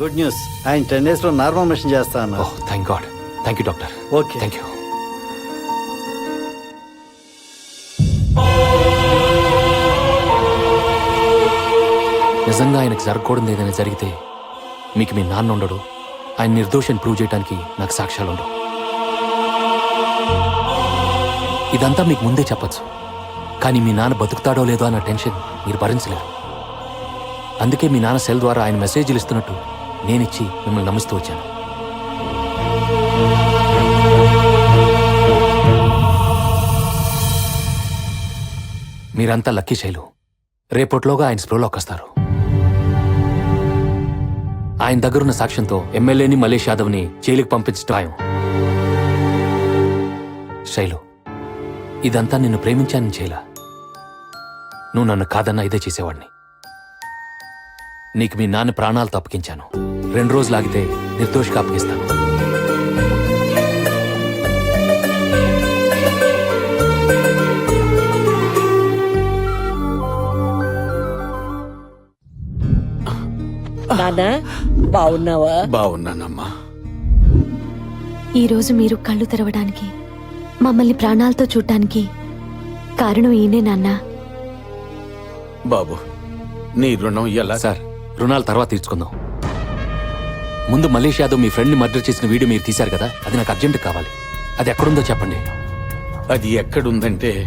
Good news. ఆయన ten డేస్లో normal mission చేస్తా అన్నా ఓహ్ thank God thank you doctor okay. Thank you నిజంగా ఆయనకు జరగకూడదు ఏదైనా జరిగితే మీకు మీ నాన్న ఉండడు. ఆయన నిర్దోషాన్ని ప్రూవ్ చేయడానికి నాకు సాక్ష్యాలు ఉండవు. ఇదంతా మీకు ముందే చెప్పొచ్చు. కానీ మీ నాన్న బతుకుతాడో లేదో అన్న టెన్షన్ మీరు భరించలేరు. అందుకే మీ నాన్న సెల్ ద్వారా ఆయన మెసేజ్లు ఇస్తున్నట్టు నేనిచ్చి మిమ్మల్ని నమ్మిస్తూ వచ్చాను. మీరంతా లక్కీ శైలు. రేపట్లోగా ఆయన స్ప్రోలోకి వస్తారు. ఆయన దగ్గరున్న సాక్ష్యంతో ఎమ్మెల్యేని మలేష్ యాదవ్ని జైలుకి పంపించడం ఆయన శైలు ఇదంతా నిన్ను ప్రేమించానని చేయలా. నువ్వు నన్ను కాదన్నా ఇదే చేసేవాడిని. నీకు మీ నాన్న ప్రాణాలు తప్పకించాను రెండు రోజులు ఆగితే నిర్దోషిగా అప్పగిస్తాను. నానా బాగున్నావా? బాగున్నానమ్మా. ఈరోజు మీరు కళ్ళు తెరవడానికి మమ్మల్ని ప్రాణాలతో చూడటానికి కారణం ఈయనే నాన్న. బాబు నీ రుణం ఎలా సార్ రుణాలు తర్వాత తీర్చుకుందాం. ముందు మలేష్ యాదవ్ మీ ఫ్రెండ్ని మర్డర్ చేసిన వీడియో మీరు తీశారు కదా? అది నాకు అర్జెంట్ కావాలి. అది ఎక్కడుందో చెప్పండి. అది ఎక్కడుందంటే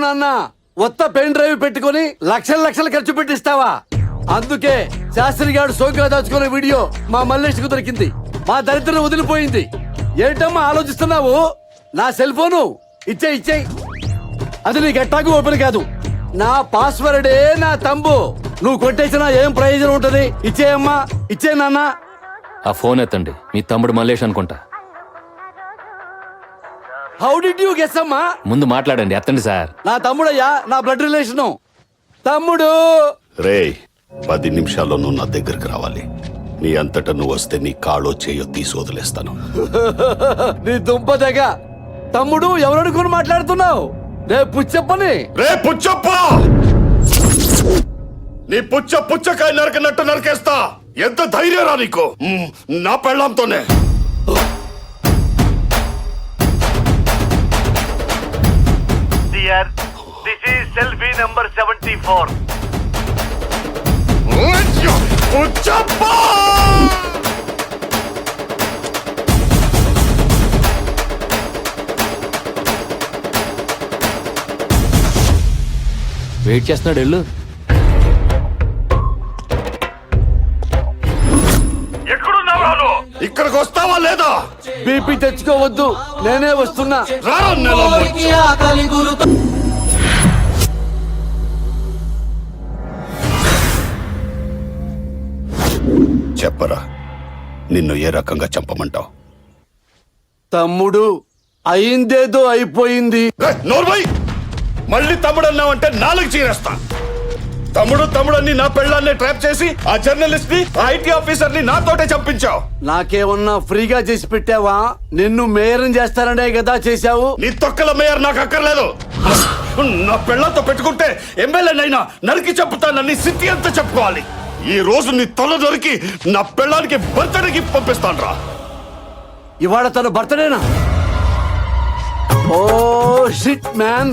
నాన్న. కొత్త పెన్ డ్రైవ్ పెట్టుకొని లక్షల లక్షలు ఖర్చు పెట్టిస్తావా? అందుకే శాస్త్రి గారు సోగ్గా దాచుకునే వీడియో మా మల్లేష్కు దొరికింది. మా దరిద్రం వదిలిపోయింది. ఏంటమ్మా ఆలోచిస్తున్నావు? నా సెల్ ఫోను? ఇచ్చే ఇచ్చేయి. అది నీకు ఎట్టాకు ఓపెన్ కాదు. నా పాస్వర్డే నా తంబు. నువ్వు కొట్టేసినా ఏం ప్రయోజనం ఉంటది? ఇచ్చేయమ్మా ఇచ్చే నాన్న. ఆ ఫోన్ ఎత్తండి. మీ తమ్ముడు మల్లేష్ అనుకుంటా. హౌ డిడ్ యూ గెస్ అమ్మా? ముందు మాట్లాడండి ఎత్తండి సార్. నా తమ్ముడయ్యా నా బ్లడ్ రిలేషను తమ్ముడు! రే పది నిమిషాల్లో నువ్వు నా దగ్గరికి రావాలి. నీ అంతటా నువ్వు వస్తే నీ కాళ్ళో చేయో తీసి వదిలేస్తాను. నీ దుంప దగ్గ తమ్ముడు ఎవరనుకుని మాట్లాడుతున్నావు? రేపు చెప్పని రే పుచ్చప్ప! నీ పుచ్చ పుచ్చకాయ నరకనట్టు నరికేస్తా. ఎంత ధైర్యరా నీకు? మ్, నా పెళ్ళంతోనే. Dear, this is selfie number 74. Puchappa wait చేస్తున్నాడు వెళ్ళు ఇక్కడికి వస్తావా లేదా? బీపీ తెచ్చుకోవద్దు. నేనే వస్తున్నా. చెప్పరా నిన్ను ఏ రకంగా చంపమంటావు? తమ్ముడు అయిందేదో అయిపోయింది. మళ్ళీ తమ్ముడు అన్నావంటే నాలుగు చీరేస్తా. తమ్ముడు తమ్ముడు అని నా పెళ్ళాన్ని ట్రాప్ చేసి ఆ జర్నలిస్ట్ని ఐటీ ఆఫీసర్ని నాతోటే చంపించావు. నాకేమన్నా ఫ్రీగా చేసి పెట్టావా? నిన్ను మేయరం చేస్తారనే కదా చేశావు. నీ తొక్కల మేయర్ నాకు అక్కర్లేదు. నా పెళ్ళంతో పెట్టుకుంటే ఎమ్మెల్యేనైనా నరికి చెప్పుతానని సిద్ధి అంతా చెప్పుకోవాలి. ఈ రోజు నీ తల దొరికి నా పెళ్ళానికి బర్త్డేకి పంపిస్తాను రా ఇవాళ తన బర్త్డేనా? ఓ shit man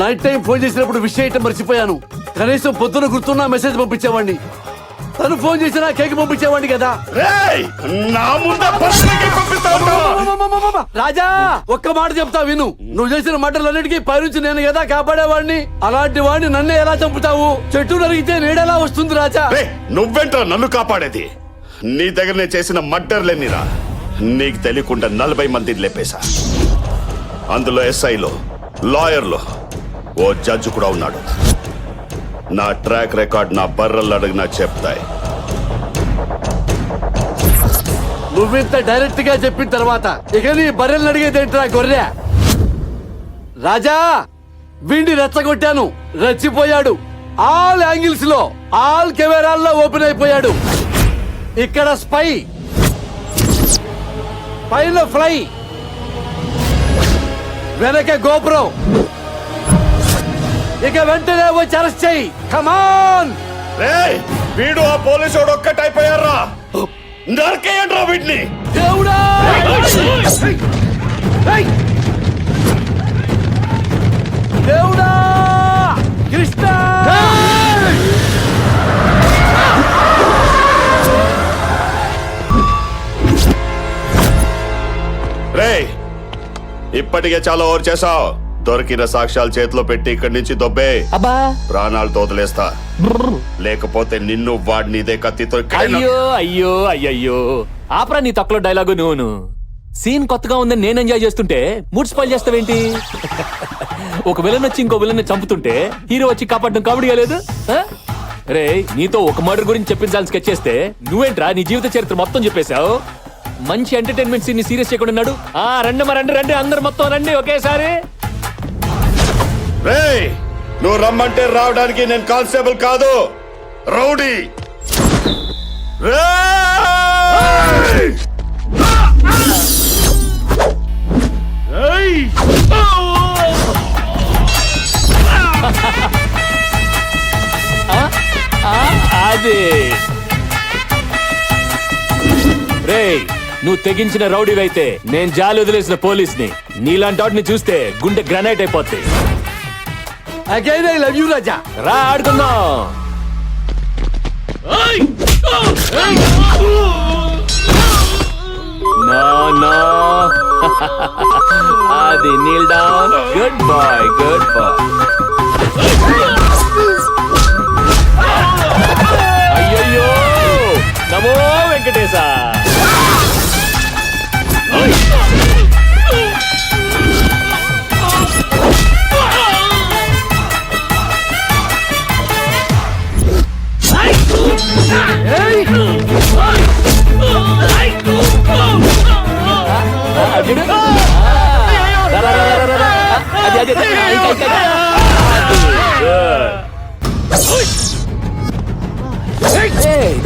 night time phone చేసినప్పుడు విషయం ఏంటో మర్చిపోయాను. కనీసం పొద్దున గుర్తున్న మెసేజ్ పంపించేవాడిని. తను ఫోన్ చేసినా కేక్ పంపించేవాడిని కదా. ముందే! రాజా ఒక్క మాట చెప్తా విను. నువ్వు చేసిన మాటలన్నిటికీ పైనుంచి నేను కదా కాపాడేవాడిని. అలాంటి వాడిని నన్నే ఎలా చంపుతావు? చెట్టు నరిగితే నీడెలా వస్తుంది రాజా? రే నువ్వెంట్రా నన్ను కాపాడేది? నీ దగ్గర నేను చేసిన మర్డర్లేనిరా నీకు తెలియకుండా నలభై మందిని లేపేశా. అందులో ఎస్ఐలో లాయర్లు ఓ జడ్జి కూడా ఉన్నాడు. నా ట్రాక్ రికార్డ్ నా బర్రలు అడిగినా చెప్తాయి. నువ్వింత డైరెక్ట్గా చెప్పిన తర్వాత ఇక నీ బర్రెలు అడిగేదేంట్రా గొర్రె? రాజా విండి రెచ్చగొట్టాను. రెచ్చిపోయాడు. ఆల్ యాంగిల్స్లో ఆల్ కెమెరాల్లో ఓపెన్ అయిపోయాడు. ఇక్కడ స్పై. పైన ఫ్లై. వెనక గోపురం. ఇక వెంటనే వచ్చి అరెస్ట్ చెయ్యి కమాన్ వీడు ఆ పోలీసు ఒక్కటైపోయారా నరికేయండ్రా వీటిని దేవుడా! దేవుడా! కృష్ణ! రేయ్ ఇప్పటికే చాలా ఓవర్ చేసావు దొరికిన సాక్ష్యాలు చేతిలో పెట్టి ఇక్కడి నుంచి దొబ్బే. అబ్బా. ప్రాణాలు తోదలేస్తా లేకపోతే నిన్ను వాడిని ఇదే కత్తితో అయ్యో అయ్యో అయ్యయ్యో. ఆపరా నీ తక్కువ డైలాగు నువ్వును. సీన్ కొత్తగా ఉందని నేను ఎంజాయ్ చేస్తుంటే మూడ్ స్పాయిల్ చేస్తావేంటి? ఒక విలన్ వచ్చి ఇంకో విలన్ చంపుతుంటే హీరో వచ్చి కాపాడడం కామెడీగా లేదు? రే నీతో ఒక మర్డర్ గురించి చెప్పించాలని స్కెచ్ చేస్తే నువ్వేంట్రా నీ జీవిత చరిత్ర మొత్తం చెప్పేశావు? మంచి ఎంటర్టైన్మెంట్ సీన్ని సీరియస్ చేయకుండా ఉన్నాడు ఆ రండి మరి రండి రండి అందరు మొత్తం రండి ఒకేసారి. రేయ్ నువ్వు రమ్మంటే రావడానికి నేను కానిస్టేబుల్ కాదు. రౌడీ. రేయ్! ఏయ్! అదే. రేయ్ నువ్వు తెగించిన రౌడీవైతే నేను జాలి వదిలేసిన పోలీస్ని. నీలాంటి వాటిని చూస్తే గుండె గ్రనైట్ అయిపోద్ది. Again I love you Raja రా ఆడుకుందాం. నో నో అది kneel down good boy good boy అయ్యయ్యో! నమో Venkatesha.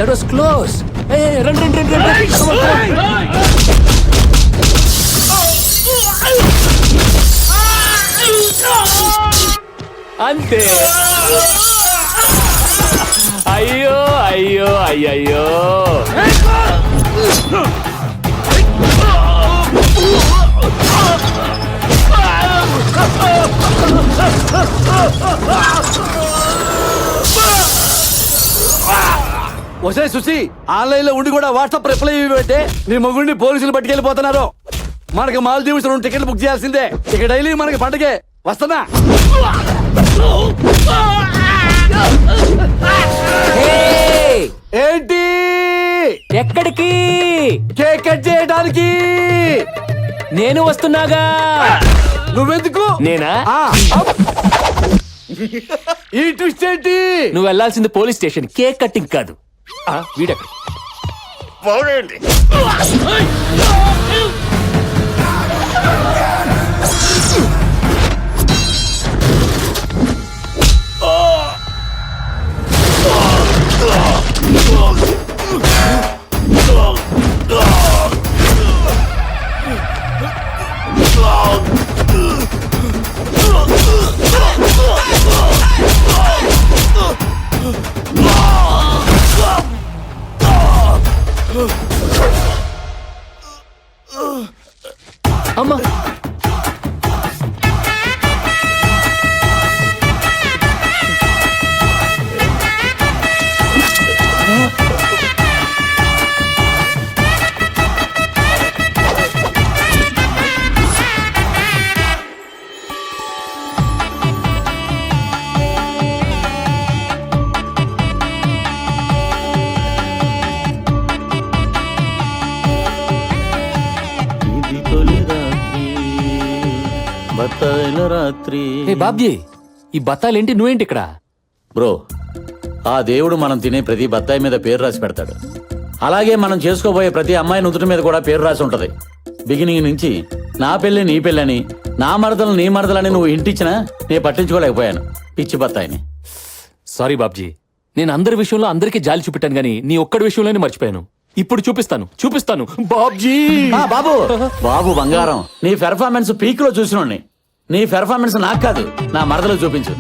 Run, run, run. Come on, come on. అంతే అయ్యో అయ్యో అయ్యయ్యో ఒసే సుసి ఆన్లైన్లో ఉండి కూడా వాట్సాప్ రిప్లై ఇవ్వంటే నీ మొగుడిని పోలీసులు పట్టుకెళ్ళిపోతున్నారు. మనకి మాల్దీవ్స్ రెండు టికెట్లు బుక్ చేయాల్సిందే. ఇక డైలీ మనకి పండగే. వస్తున్నా? Hey, ఏంటి? ఎక్కడికి? కేక్ కట్ చేయడానికి. నేను వస్తున్నాగా. నువ్వెందుకు? నేనా. ఈ ట్విస్ట్ ఏంటి? నువ్వు వెళ్ళాల్సింది పోలీస్ స్టేషన్. కేక్ కట్టింగ్ కాదు. వీడెక్కడ పోనీయండి. రాత్రి? హే బాబ్జీ ఈ బత్తాలేంటి? నువ్వేంటి ఇక్కడ బ్రో ఆ దేవుడు మనం తినే ప్రతి బత్తాయి మీద పేరు రాసి పెడతాడు. అలాగే మనం చేసుకోబోయే ప్రతి అమ్మాయి నుదుటి మీద కూడా పేరు రాసి ఉంటది. బిగినింగ్ నుంచి నా పెళ్ళి నీ పెళ్ళని నా మరదలు నీ మరదలని నువ్వు ఇంటిచ్చినా నేను పట్టించుకోలేకపోయాను పిచ్చి బత్తాయిని. సారీ బాబ్జీ. నేను అందరి విషయంలో అందరికీ జాలి చూపెట్టాను గానీ నీ ఒక్కడి విషయంలోనే మర్చిపోయాను. ఇప్పుడు చూపిస్తాను చూపిస్తాను. బాబ్జీ! ఆ, బాబు! బాబు బంగారం. నీ పెర్ఫార్మెన్స్ పీక్లో చూసినోడిని. నీ పెర్ఫార్మెన్స్ నాకు కాదు నా మరదలో చూపించు.